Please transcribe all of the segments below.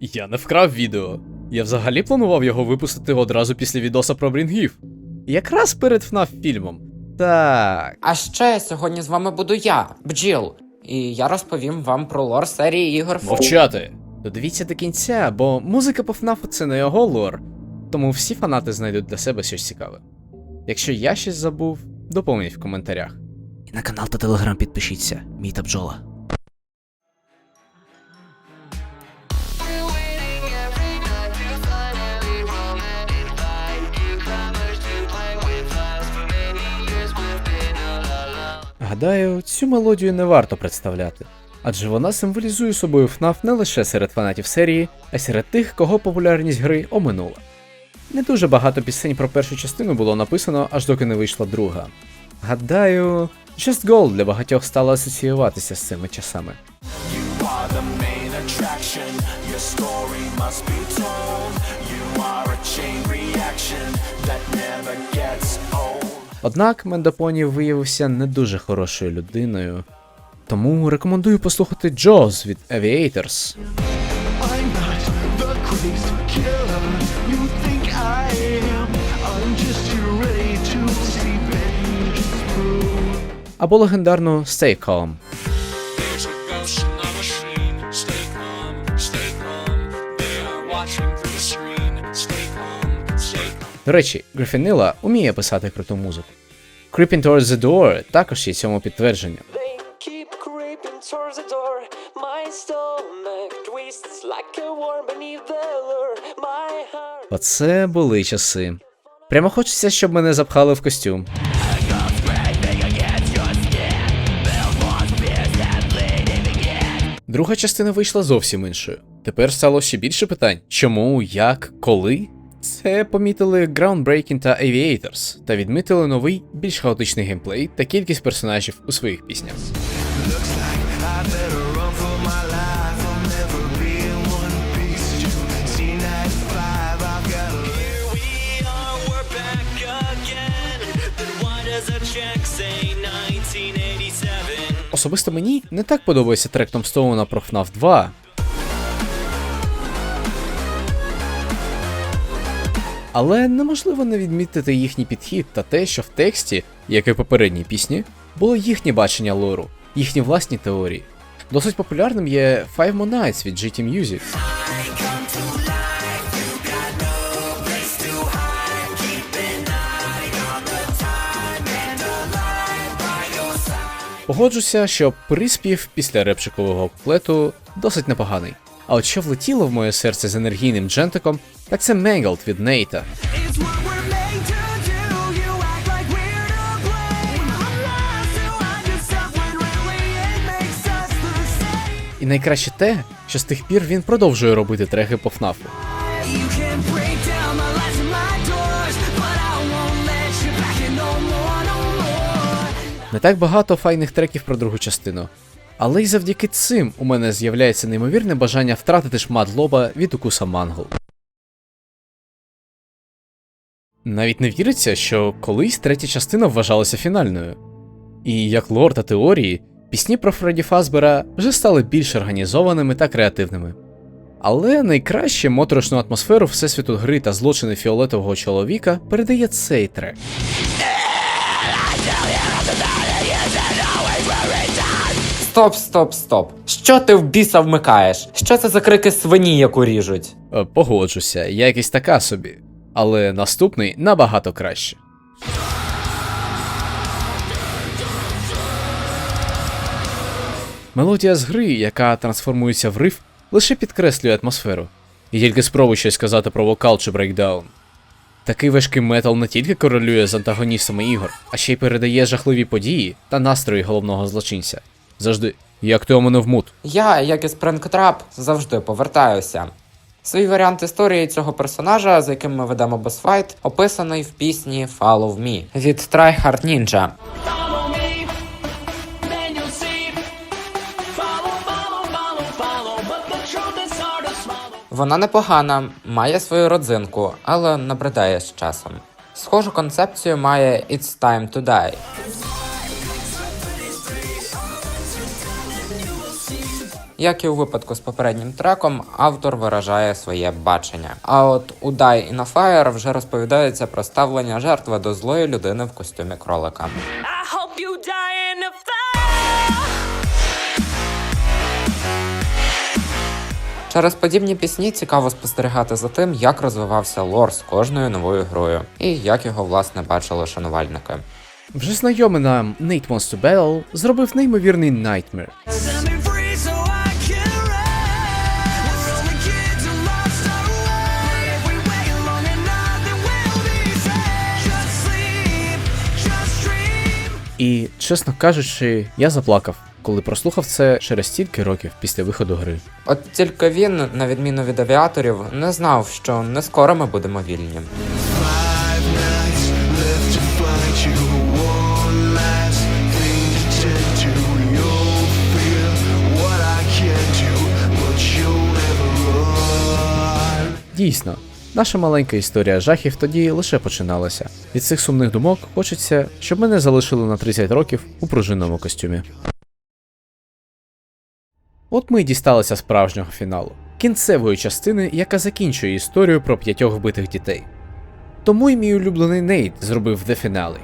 Я не вкрав відео. Я взагалі планував його випустити одразу після відоса про Брінгів. Якраз перед FNAF фільмом. Так. А ще сьогодні з вами буду я, Бджіл, і я розповім вам про лор серії ігор Мовчати. Додивіться до кінця, бо музика по FNAF це не його лор, тому всі фанати знайдуть для себе щось цікаве. Якщо я щось забув, доповніть в коментарях. І на канал та телеграм підпишіться. Мій та бджола. Гадаю, цю мелодію не варто представляти, адже вона символізує собою FNAF не лише серед фанатів серії, а й серед тих, кого популярність гри оминула. Не дуже багато пісень про першу частину було написано, аж доки не вийшла друга. Гадаю, Just Gold для багатьох стало асоціюватися з цими часами. Your story must be told. You are a chain reaction Однак Мендапоні виявився не дуже хорошою людиною, тому рекомендую послухати Джоз від Aviators. Або легендарну Stay crazy До речі, Грифінила уміє писати круту музику. Creeping Towards the Door також є цьому підтвердженням. Оце були часи. Прямо хочеться, щоб мене запхали в костюм. Друга частина вийшла зовсім іншою. Тепер стало ще більше питань: чому, як, коли? Це помітили Groundbreaking та Aviators та відмітили новий, більш хаотичний геймплей та кількість персонажів у своїх піснях. Looks like I better run for my life. I'll never be in one piece. C95, I've got a Here we are, we're back again. Then why does a check say 1987? Особисто мені не так подобається трек Том Стоуна про FNAF 2. Але неможливо не відмітити їхній підхід та те, що в тексті, як і в попередній пісні, було їхнє бачення лору, їхні власні теорії. Досить популярним є Five More Nights від GT Music. Погоджуся, що приспів після репчикового куплету досить непоганий. А от що влетіло в моє серце з енергійним джентиком, так це Mangled від Нейта. І найкраще те, що з тих пір він продовжує робити треки по ФНАФу. Не так багато файних треків про другу частину. Але й завдяки цим у мене з'являється неймовірне бажання втратити шмат лоба від укуса мангл. Навіть не віриться, що колись третя частина вважалася фінальною. І як лор та теорії, пісні про Фредді Фазбера вже стали більш організованими та креативними. Але найкраще моторошну атмосферу всесвіту гри та злочини фіолетового чоловіка передає цей трек. Стоп, стоп, стоп. Що ти в біса вмикаєш? Що це за крики свині, яку ріжуть? Е, Погоджуся, якість така собі. Але наступний набагато краще. Мелодія з гри, яка трансформується в риф, лише підкреслює атмосферу. І тільки спробуй щось сказати про вокал чи брейкдаун. Такий важкий метал не тільки корелює з антагоністами ігор, а ще й передає жахливі події та настрої головного злочинця. Завжди, як ти оминув мут. Я, як і Спрингтрап, завжди повертаюся. Свій варіант історії цього персонажа, з яким ми ведемо босфайт, описаний в пісні Follow Me від Ninja. Is hard swallow. Вона непогана, має свою родзинку, але набридає з часом. Схожу концепцію має It's Time to Die. Як і у випадку з попереднім треком, автор виражає своє бачення. А от у Die in a Fire вже розповідається про ставлення жертви до злої людини в костюмі кролика. I hope you die in a fire. Через подібні пісні цікаво спостерігати за тим, як розвивався лор з кожною новою грою, і як його власне бачили шанувальники. Вже знайомий нам Nate Wants to Battle зробив неймовірний Nightmare. І, чесно кажучи, я заплакав, коли прослухав це через стільки років після виходу гри. От тільки він, на відміну від авіаторів, не знав, що не скоро ми будемо вільні. Дійсно, наша маленька історія жахів тоді лише починалася. Від цих сумних думок хочеться, щоб мене залишили на 30 років у пружинному костюмі. От ми й дісталися справжнього фіналу, кінцевої частини, яка закінчує історію про п'ятьох вбитих дітей. Тому й мій улюблений Нейт зробив you're ready.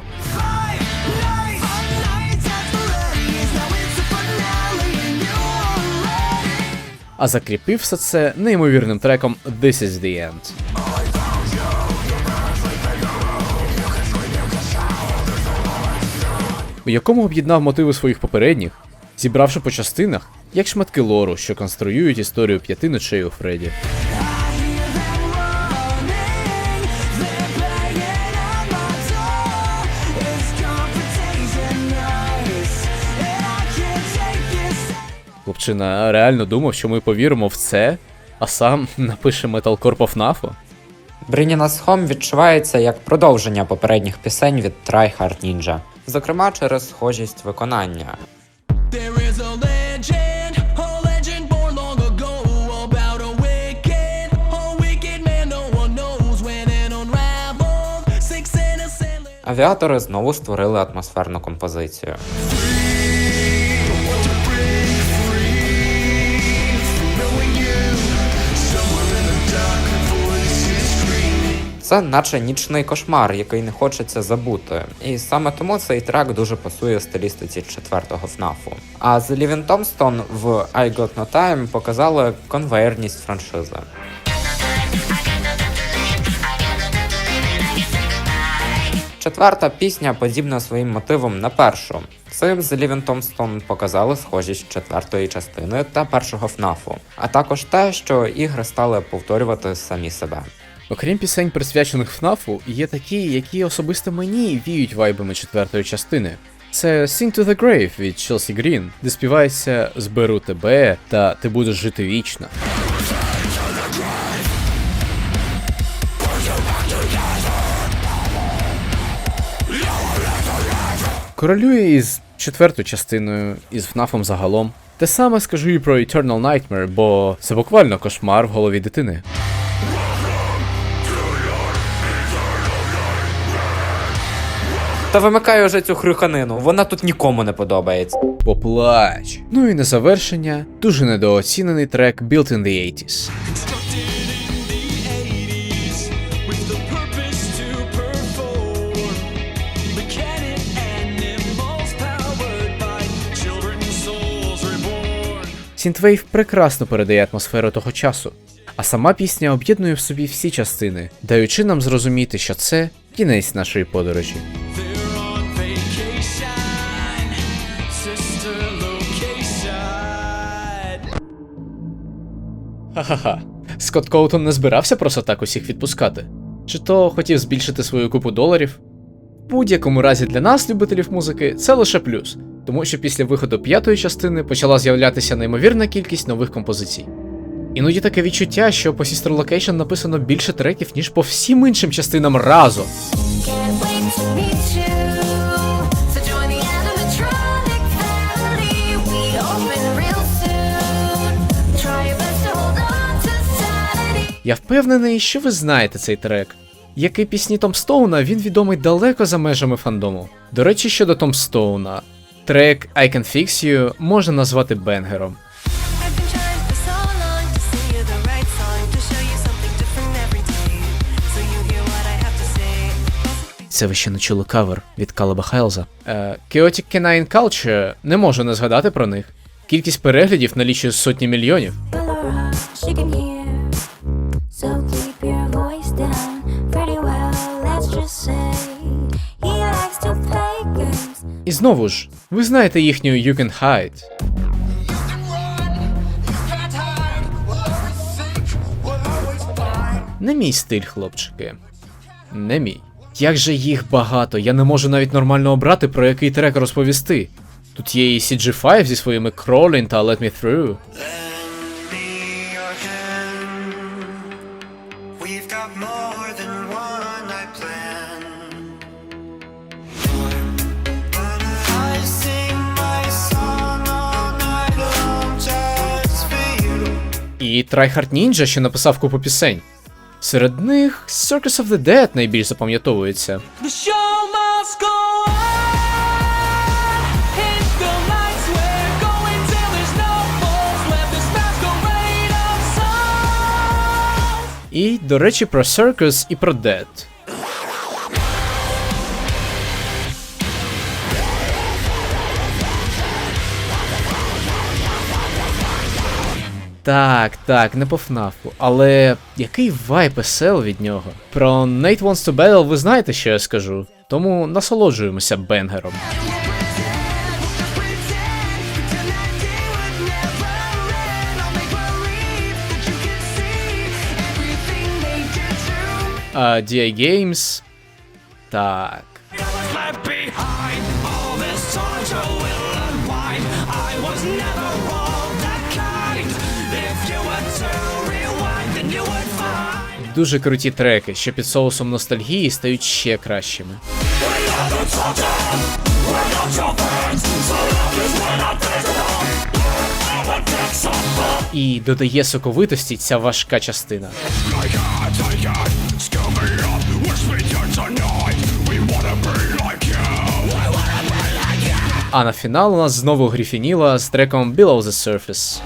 а закріпив все це неймовірним треком This is the End. У якому об'єднав мотиви своїх попередніх, зібравши по частинах, як шматки лору, що конструюють історію п'яти ночей у Фредді. Хлопчина реально думав, що ми повіримо в це, а сам напише Metalcore по FNAF? Bringing Us Home відчувається як продовження попередніх пісень від Try Hard Ninja, зокрема через схожість виконання. Авіатори знову створили атмосферну a Це наче нічний кошмар, який не хочеться забути. І саме тому цей трек дуже пасує стилістиці четвертого ФНАФу. А The Living Tombstone в I Got No Time показали конвейерність франшизи. Четверта пісня подібна своїм мотивом на першу. Цим The Living Tombstone показали схожість четвертої частини та першого ФНАФу, а також те, що ігри стали повторювати самі себе. Окрім пісень, присвячених ФНАФу, є такі, які особисто мені віють вайбами четвертої частини. Це Sing to the Grave від Chelsea Green, де співається Зберу тебе та Ти будеш жити вічно. Королює із четвертою частиною, із ФНАФом загалом. Те саме скажу і про Eternal Nightmare, бо це буквально кошмар в голові дитини. Та вимикай уже цю хрюханину, вона тут нікому не подобається. Поплач. Ну і на завершення дуже недооцінений трек Built in the 80s. constructed in the 80s with the purpose to perform. Mechanic animals powered by children's souls reborn. Сінтвейв прекрасно передає атмосферу того часу, а сама пісня об'єднує в собі всі частини, даючи нам зрозуміти, що це кінець нашої подорожі. Ха-ха-ха. Скотт Коутон не збирався просто так усіх відпускати. Чи то хотів збільшити свою купу доларів? В будь-якому разі для нас, любителів музики, це лише плюс, тому що після виходу п'ятої частини почала з'являтися неймовірна кількість нових композицій. Іноді таке відчуття, що по Sister Location написано більше треків, ніж по всім іншим частинам разом. Я впевнений, що ви знаєте цей трек. Як і пісні Томстоуна, він відомий далеко за межами фандому. До речі, щодо Томстоуна, трек I Can Fix You можна назвати бенгером. Це ви ще не чули кавер від Калаба Хайлза. Е, Chaotic Canine Culture не можу не згадати про них. Кількість переглядів налічує сотні мільйонів. So keep your voice down. Pretty well, let's just say. He likes to play games. І знову ж, ви знаєте їхню You Can Hide. Не мій стиль, хлопчики. Не мій. Як же їх багато, я не можу навіть нормально обрати, про який трек розповісти. Тут є і CG5 зі своїми Crawling та Let Me Through. І Tryhard Ninja, що написав купу пісень. Серед них Circus of the Dead найбільш запам'ятовується. І, до речі, про Circus і про Dead. Так, так, не по ФНАФу, але який вайп SL від нього? Про Nate Wants to Battle ви знаєте, що я скажу, тому насолоджуємося бенгером. А DI Games. Так. Дуже круті треки, що під соусом ностальгії стають ще кращими. І додає соковитості ця важка частина. А на фінал у нас знову гріфініла з треком Below the Surface.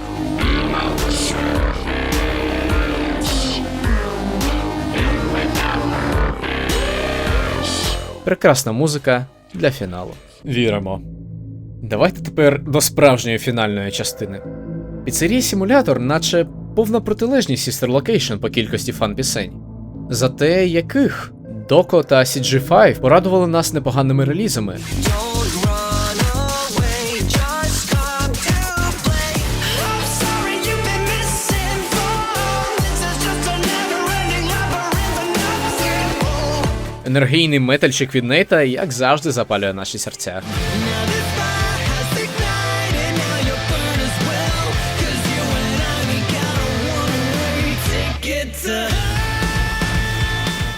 Прекрасна музика для фіналу. Віримо. Давайте тепер до справжньої фінальної частини. Піцерія Симулятор, наче повна протилежність Sister Location по кількості фан-пісень. Зате яких Доко та CG5 порадували нас непоганими релізами. Енергійний метальчик від Нейта, як завжди, запалює наші серця.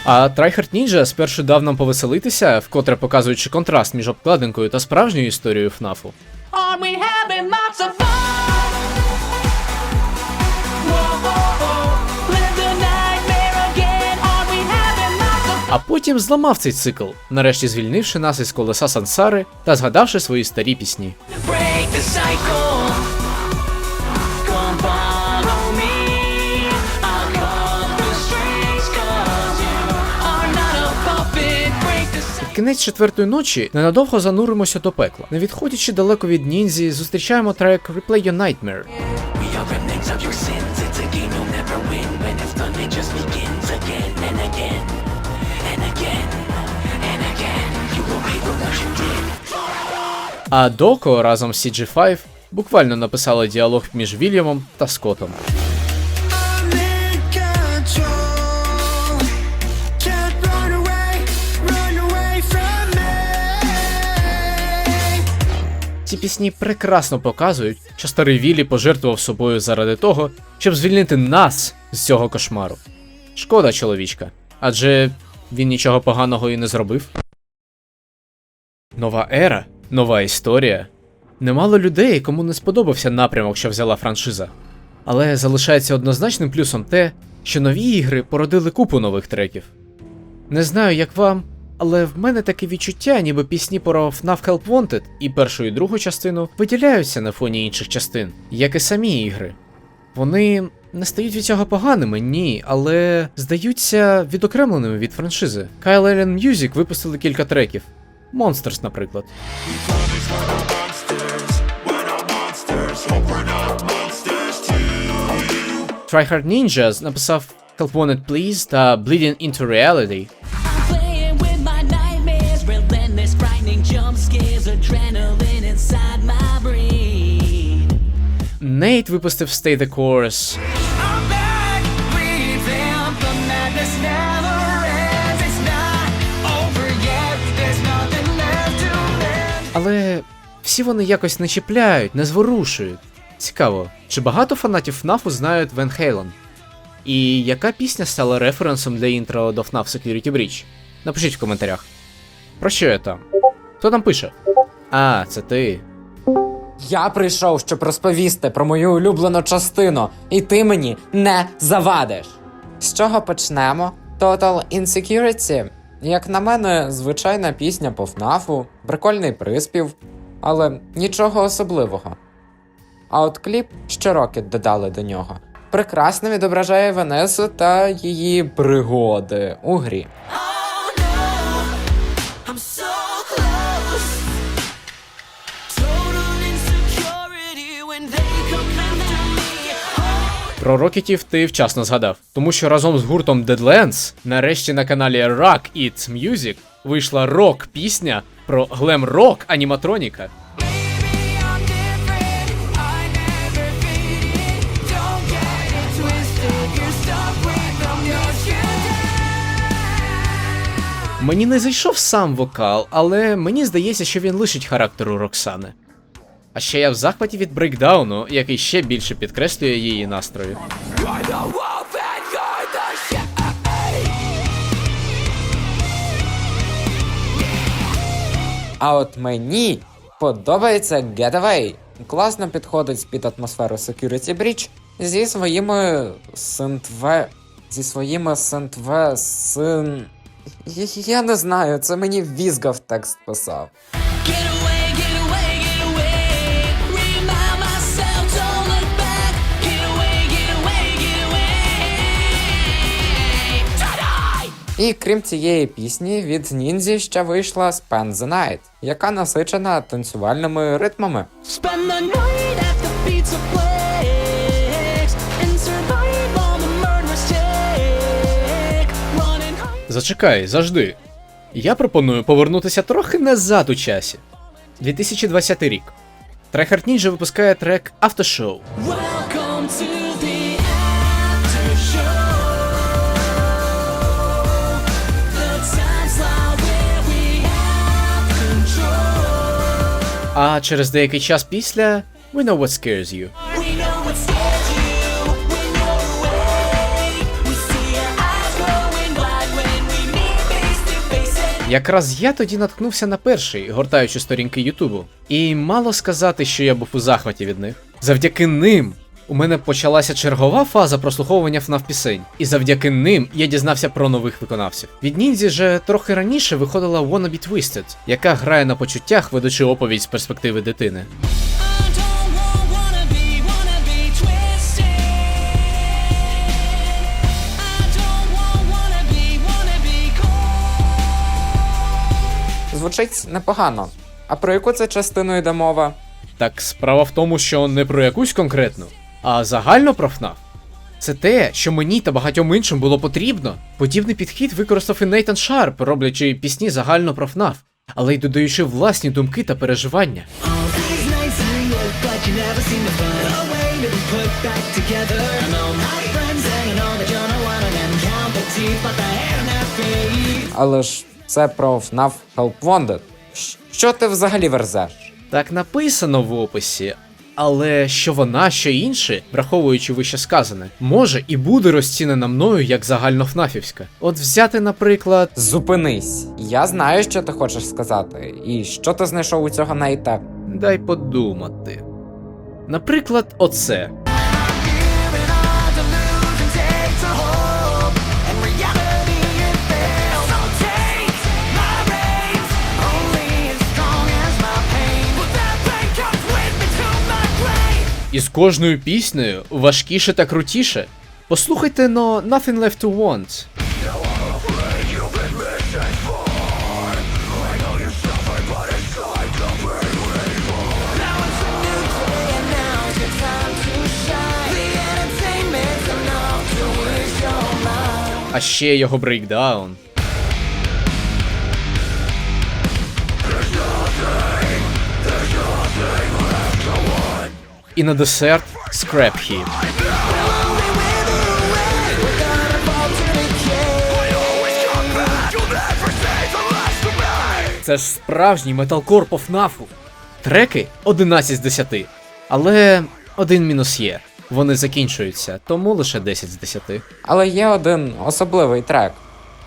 А Tryhard Ninja спершу дав нам повеселитися, вкотре показуючи контраст між обкладинкою та справжньою історією ФНАФу. А потім зламав цей цикл, нарешті звільнивши нас із колеса сансари та згадавши свої старі пісні. кінець четвертої ночі ненадовго зануримося до пекла. Не відходячи далеко від ніндзі, зустрічаємо трек Replay Your Nightmare. А Доко разом з CG5 буквально написали діалог між Вільямом та me. Ці пісні прекрасно показують, що старий Віллі пожертвував собою заради того, щоб звільнити нас з цього кошмару. Шкода, чоловічка, адже він нічого поганого і не зробив. Нова ера, нова історія. Немало людей, кому не сподобався напрямок, що взяла франшиза. Але залишається однозначним плюсом те, що нові ігри породили купу нових треків. Не знаю, як вам, але в мене таке відчуття, ніби пісні про FNAF Help Wanted і першу і другу частину виділяються на фоні інших частин, як і самі ігри. Вони не стають від цього поганими, ні, але здаються відокремленими від франшизи. Kyle Allen Music випустили кілька треків. Monsters, наприклад. Tryhard Ninjas написав Help Wanted Please та Bleeding Into Reality. There's nothing left to mend. Але всі вони якось не чіпляють, не зворушують. Цікаво, чи багато фанатів FNAF знають Вен Хейлен? І яка пісня стала референсом для інтро до FNAF Security Breach? Напишіть в коментарях. Про що я там? Хто там пише? А, це ти. Я прийшов, щоб розповісти про мою улюблену частину, і ти мені не завадиш. З чого почнемо? Total Insecurity. Як на мене, звичайна пісня по ФНАФу, прикольний приспів, але нічого особливого. А от кліп, що Рокет додали до нього, прекрасно відображає Венесу та її пригоди у грі. Про рокетів ти вчасно згадав, тому що разом з гуртом Deadlands нарешті на каналі Rock It's Music вийшла рок-пісня про глем-рок аніматроніка. Мені не зайшов сам вокал, але мені здається, що він лишить характеру Роксани. А ще я в захваті від брейкдауну, який ще більше підкреслює її настрої. А от мені подобається Getaway. Класно підходить під атмосферу Security Breach зі своїми синтве. Зі своїми синтве син. Я, я не знаю, це мені візгав текст писав. І крім цієї пісні, від Ніндзі ще вийшла Spend the Night, яка насичена танцювальними ритмами. Spend the night at the pizza place and survive on the murderous take. Running high. Зачекай, завжди. Я пропоную повернутися трохи назад у часі. 2020 рік. Tryhard Ninja випускає трек Aftershow. Welcome to А через деякий час після We Know What Scares You. Якраз я тоді наткнувся на перший, гортаючи сторінки Ютубу. І мало сказати, що я був у захваті від них. Завдяки ним у мене почалася чергова фаза прослуховування FNAF пісень, і завдяки ним я дізнався про нових виконавців. Від Ніндзі же трохи раніше виходила Wanna Be Twisted, яка грає на почуттях, ведучи оповідь з перспективи дитини. Звучить непогано. А про яку це частину йде мова? Так справа в тому, що не про якусь конкретну, а загально про FNAF. Це те, що мені та багатьом іншим було потрібно. Подібний підхід використав і Нейтан Шарп, роблячи пісні загально про FNAF, але й додаючи власні думки та переживання. Але ж це про FNAF Help Wanted. Що ти взагалі верзеш? Так написано в описі. Але що вона, що інше, враховуючи вище сказане, може і буде розцінена мною як загальнофнафівська. От взяти, наприклад, Зупинись. Я знаю, що ти хочеш сказати. І що ти знайшов у цього Нейта? дай подумати. Наприклад, оце. І з кожною піснею важкіше та крутіше. Послухайте но Nothing Left to Want. А ще його брейкдаун. І на десерт Scrap Heap. Це ж справжній металкор по ФНАФу. Треки 11 з 10. Але один мінус є. Вони закінчуються, тому лише 10 з 10. Але є один особливий трек.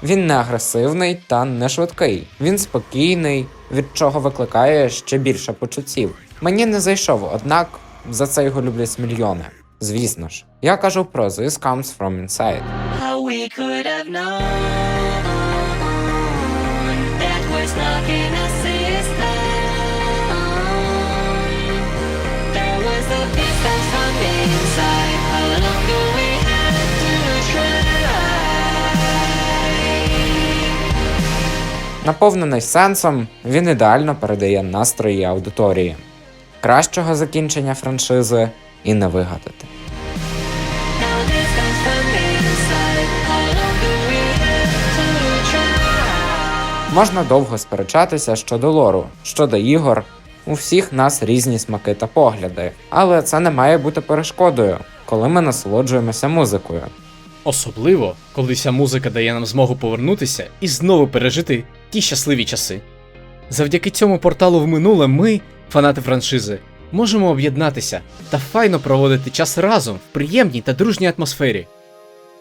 Він не агресивний та не швидкий. Він спокійний, від чого викликає ще більше почуттів. Мені не зайшов, однак за це його люблять мільйони. Звісно ж, я кажу про This Comes From Inside. How we could have known that was not gonna system. There was a piece that's from inside. How long do we have to try? Наповнений сенсом, він ідеально передає настрої аудиторії. Кращого закінчення франшизи і не вигадати. Можна довго сперечатися щодо лору, щодо ігор. У всіх нас різні смаки та погляди, але це не має бути перешкодою, коли ми насолоджуємося музикою. Особливо, коли ця музика дає нам змогу повернутися і знову пережити ті щасливі часи. Завдяки цьому порталу в минуле ми, фанати франшизи, можемо об'єднатися та файно проводити час разом в приємній та дружній атмосфері.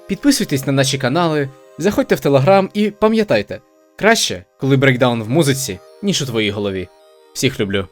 Підписуйтесь на наші канали, заходьте в телеграм і пам'ятайте, краще, коли брейкдаун в музиці, ніж у твоїй голові. Всіх люблю.